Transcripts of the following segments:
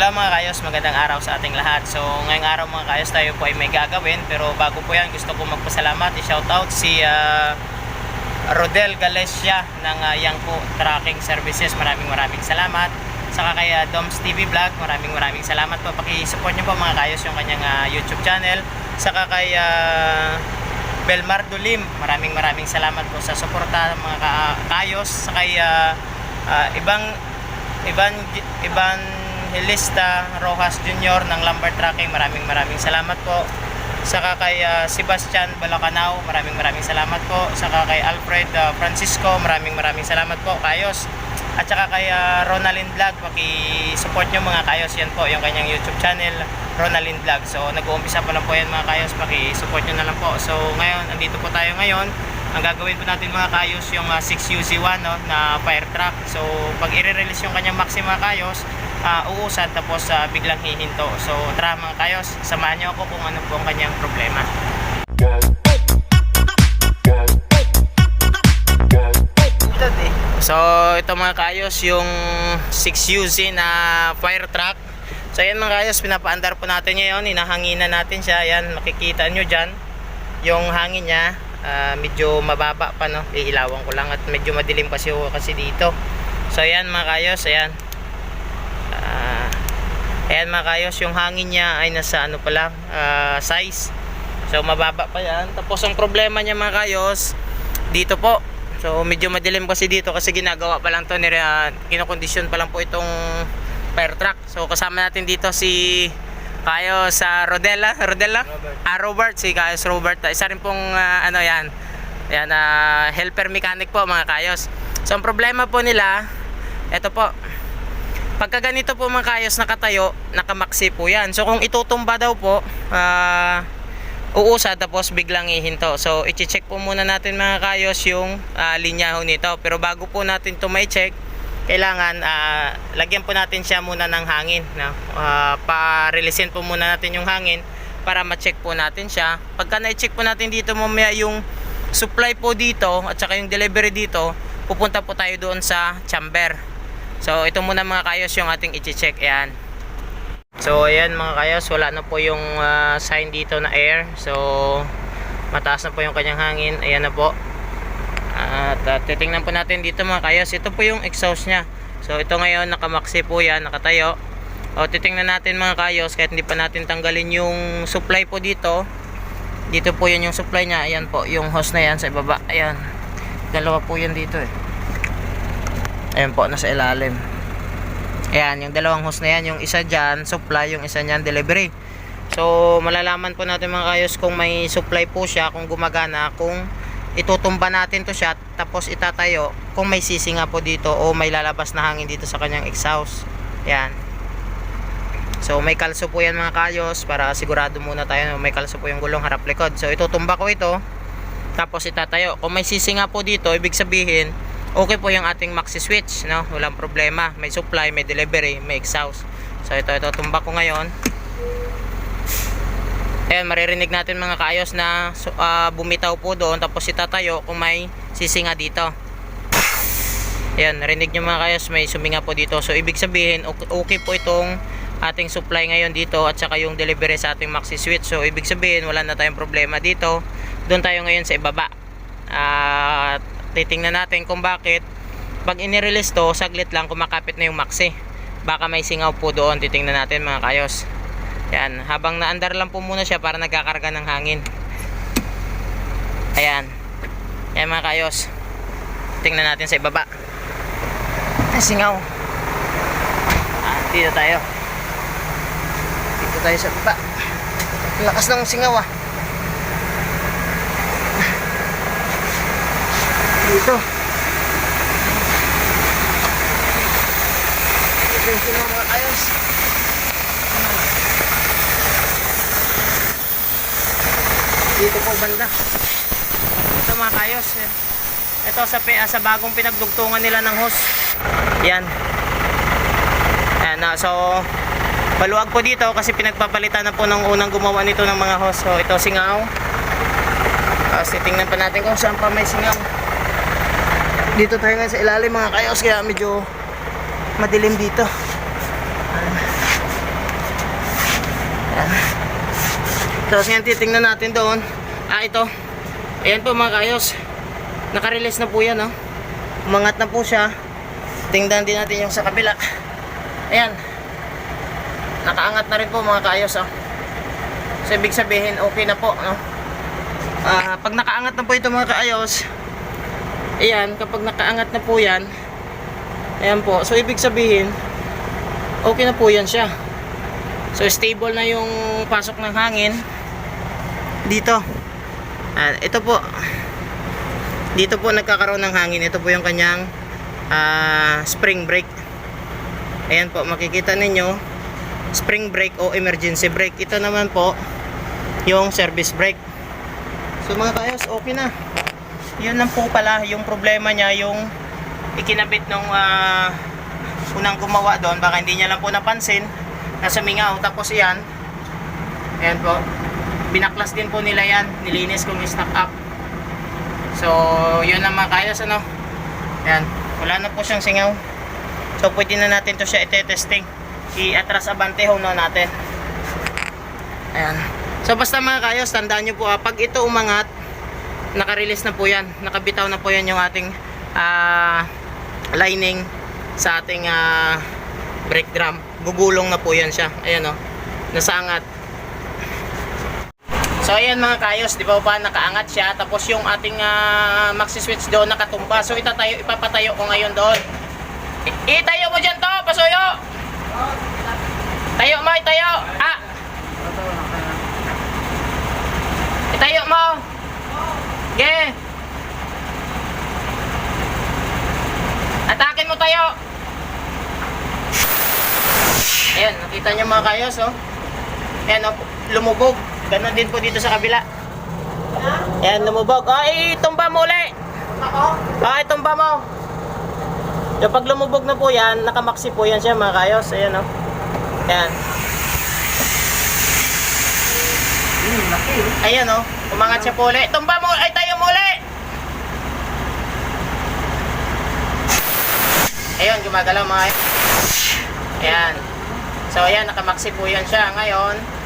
Hello mga kayos, magandang araw sa ating lahat. So ngayong araw mga kayos tayo po ay may gagawin pero bago po yan gusto ko magpasalamat, i-shoutout si ah, Rodel Galesia ng uh, Yangko Tracking Services. Maraming maraming salamat. Saka kay ah, Doms TV Vlog, maraming maraming salamat po. Paki-support niyo po mga kayos yung kanyang ah, YouTube channel. Saka kay ah, Belmar Dulim, maraming maraming salamat po sa suporta mga ka- kayos. Saka kay ah, ah, ibang Ivan Evangelista Rojas Jr. ng Lumber Trucking. Maraming maraming salamat po. Saka kay ah, Sebastian Balacanao, maraming maraming salamat po. Saka kay Alfred ah, Francisco, maraming maraming salamat po. Kayos. At saka kay ah, Ronalyn Vlog, paki-support nyo mga kayos. Yan po, yung kanyang YouTube channel, Ronalyn Vlog. So, nag-uumpisa pa lang po yan mga kayos, paki-support nyo na lang po. So, ngayon, andito po tayo ngayon. Ang gagawin po natin mga kayos, yung ah, 6UZ1 no, na fire truck. So, pag i-release yung kanyang maxi kayos, uh, uusad tapos ah, biglang hihinto. So, tara mga kayos, samahan nyo ako kung ano po ang kanyang problema. So, ito mga kayos, yung 6UZ na fire truck. So, yan mga kayos, pinapaandar po natin ngayon. Hinahanginan natin siya. Yan, makikita nyo dyan. Yung hangin niya, ah, medyo mababa pa, no? Iilawan ko lang at medyo madilim kasi, kasi dito. So, yan mga kayos, ayan. Ah, ayan mga kayos, yung hangin niya ay nasa ano pa lang, ah, size. So, mababa pa yan. Tapos, ang problema niya mga kayos, dito po, So medyo madilim kasi dito kasi ginagawa pa lang to ni uh, kinokondisyon pa lang po itong fire truck. So kasama natin dito si Kayo sa Rodella, Rodella? Robert. Ah, Robert, si Kayo Robert. Isa rin pong ah, ano yan. Yan ah, helper mechanic po mga kayos. So ang problema po nila, eto po. Pagka ganito po mga kayos nakatayo, nakamaksi po yan. So kung itutumba daw po, ah uusad tapos biglang ihinto. So, i-check po muna natin mga kayos yung ah, linya ho nito. Pero bago po natin to may check, kailangan ah, lagyan po natin siya muna ng hangin. No? Ah, pa-releasein po muna natin yung hangin para ma-check po natin siya. Pagka na-check po natin dito mamaya yung supply po dito at saka yung delivery dito, pupunta po tayo doon sa chamber. So, ito muna mga kayos yung ating i-check. Ayan. So ayan mga kayos, wala na po yung ah, sign dito na air. So mataas na po yung kanyang hangin. Ayan na po. At ah, titingnan po natin dito mga kayos. Ito po yung exhaust niya. So ito ngayon nakamaksi po yan, nakatayo. O titingnan natin mga kayos kahit hindi pa natin tanggalin yung supply po dito. Dito po yun yung supply niya. Ayan po, yung hose na yan sa ibaba. Ayan. Dalawa po yan dito eh. Ayan po, nasa ilalim. Ayan, yung dalawang hose na yan, yung isa dyan, supply, yung isa niyan, delivery. So, malalaman po natin mga kayos kung may supply po siya, kung gumagana, kung itutumba natin to siya, tapos itatayo, kung may sisi nga po dito o may lalabas na hangin dito sa kanyang exhaust. Ayan. So, may kalso po yan mga kayos, para sigurado muna tayo may kalso po yung gulong harap likod. So, itutumba ko ito, tapos itatayo. Kung may sisi nga po dito, ibig sabihin, okay po yung ating maxi switch no walang problema may supply may delivery may exhaust so ito ito tumba ko ngayon ayan maririnig natin mga kaayos na ah, bumitaw po doon tapos itatayo kung may sisinga dito. Ayan narinig nyo mga kaayos may suminga po dito. So ibig sabihin ok- okay po itong ating supply ngayon dito at saka yung delivery sa ating maxi switch so ibig sabihin wala na tayong problema dito. Doon tayo ngayon sa ibaba. At titingnan natin kung bakit pag inirelease to saglit lang kumakapit na yung maxi. Baka may singaw po doon titingnan natin mga kayos yan habang naandar lang po muna siya para nagkakarga ng hangin. Ayan. Yan mga kayos tingnan natin sa ibaba. Ay singaw. Ah, dito tayo. Dito tayo sa baba. Lakas ng singaw ah. Dito. Ito yung sino mga ayos. Dito po banda. Ito mga kayos. eh. Ito sa, ah, sa bagong pinagdugtungan nila ng hose. Yan. Ayan na. So, maluwag po dito kasi pinagpapalitan na po ng unang gumawa nito ng mga hose. So, ito singaw. Tapos titingnan pa natin kung saan pa may singaw dito tayo ngayon sa ilalim mga kayos kaya medyo madilim dito Tapos ngayon titingnan natin doon. Ah, ito. Ayan po mga kayos. Naka-release na po yan, no? Umangat na po siya. Tingnan din natin yung sa kabila. Ayan. Nakaangat na rin po mga kayos, oh. So, ibig sabihin, okay na po, no? Ah, pag nakaangat na po ito mga kaayos, ayan, kapag nakaangat na po yan, ayan po, so ibig sabihin, okay na po yan siya. So, stable na yung pasok ng hangin dito. Ah, ito po, dito po nagkakaroon ng hangin. Ito po yung kanyang ah, spring brake. Ayan po, makikita ninyo, spring brake o emergency brake. Ito naman po, yung service brake. So mga kayos, okay na. Yun lang po pala, yung problema niya, yung ikinabit nung ah, unang gumawa doon, baka hindi niya lang po napansin, nasa mingaw, tapos yan, ayan po, binaklas din po nila yan, nilinis kung stock up. So, yun mga kayos, ano, ayan, wala na po siyang singaw. So, pwede na natin to siya ite-testing. I-atras abante ho na natin. Ayan. So basta mga kayos, tandaan nyo po ah, pag ito umangat, naka-release na po yan. Nakabitaw na po yan yung ating ah, lining sa ating ah, brake drum. Gugulong na po yan siya. Ayan o. Nasangat. So ayan mga kayos, di ba ba nakaangat siya tapos yung ating ah, maxi switch doon nakatumba. So itatayo ipapatayo ko ngayon doon. I- itayo mo diyan to, pasuyo. Tayo mo, itayo. Ah, Itayo mo. Ge. Atakin mo tayo. Ayan, nakita niyo mga kayos, oh. Ayan, oh, lumubog. Ganon din po dito sa kabila. Ayan, lumubog. Oh, itumba mo uli. Oh, itumba mo. Yung pag lumubog na po yan, nakamaksi po yan siya mga kayos. Ayan, oh. Ayan. Ayan oh, umangat siya po ulit. Tumba mo, ay tayo mo ulit! Ayun, gumagalaw mga Ayan. So ayan, nakamaksi po yan siya. Ngayon,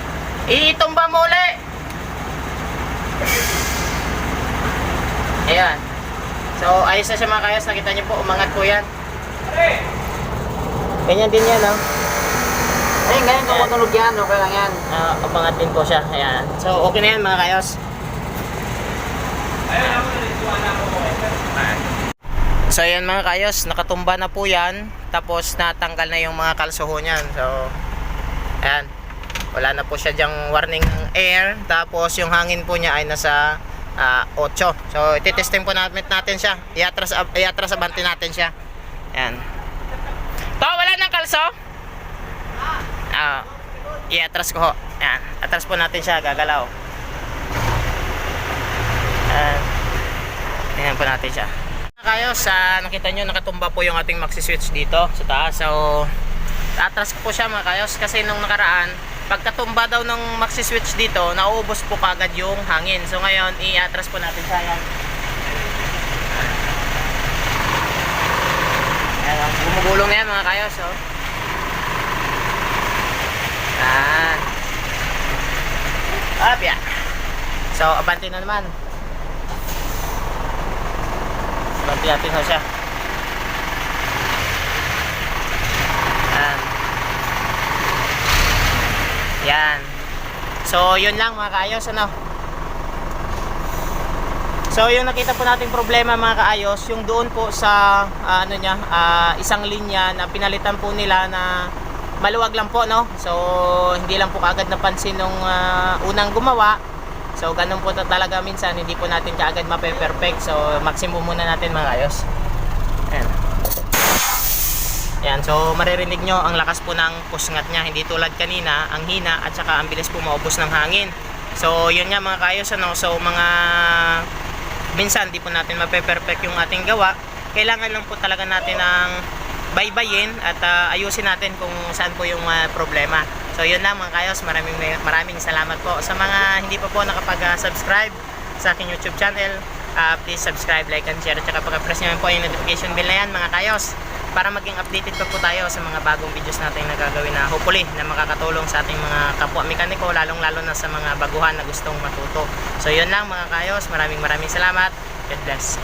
itumba mo ulit! Ayan. So ayos na siya mga kayas. Nakita niyo po, umangat po yan. Ganyan din yan oh. Eh, ngayon kung matulog yan, okay lang yan. Ah, umangat din po siya. Ayan. So, okay na yan mga kayos. So, ayan mga kayos. Nakatumba na po yan. Tapos, natanggal na yung mga kalsoho niyan. So, ayan. Wala na po siya dyang warning air. Tapos, yung hangin po niya ay nasa ah, 8. So, ititesting po natin, natin siya. Iatras, iatras abante natin siya. Ayan. To, wala ng kalso? Ah, i-atras ko ho. Yan. Atras po natin siya, gagalaw. Yan. Tingnan po natin siya. Kayo, sa nakita nyo, nakatumba po yung ating maxi switch dito sa taas. So, atras ko po siya mga kayos kasi nung nakaraan, pagkatumba daw ng maxi switch dito, nauubos po kagad yung hangin. So ngayon, i-atras po natin siya. Yan. Ayan, gumugulong na yan mga kayos. Oh. Yan. Abya. So, abante na naman. Abante natin na siya. Yan. So, yun lang mga kaayos, ano? So, yung nakita po nating problema mga kaayos, yung doon po sa, ah, ano niya, ah, isang linya na pinalitan po nila na maluwag lang po no so hindi lang po kaagad napansin nung ah, unang gumawa so ganun po ta- talaga minsan hindi po natin kaagad mape-perfect so maximum muna natin mga ayos ayan Ayan, so maririnig nyo ang lakas po ng pusngat niya. Hindi tulad kanina ang hina at saka ang bilis po maubos ng hangin. So yun nga mga kayos ano? So mga minsan di po natin mape-perfect yung ating gawa. Kailangan lang po talaga natin ng baybayin at ah, ayusin natin kung saan po yung ah, problema. So yun lang mga kayos, maraming maraming salamat po. Sa mga hindi pa po nakapag-subscribe sa aking YouTube channel. ah, please subscribe, like and share. At saka pag-press nyo po yung notification bell na yan mga kayos para maging updated pa po tayo sa mga bagong videos natin na gagawin na hopefully na makakatulong sa ating mga kapwa mekaniko lalong lalo na sa mga baguhan na gustong matuto. So yun lang mga kayos, maraming maraming salamat. God bless.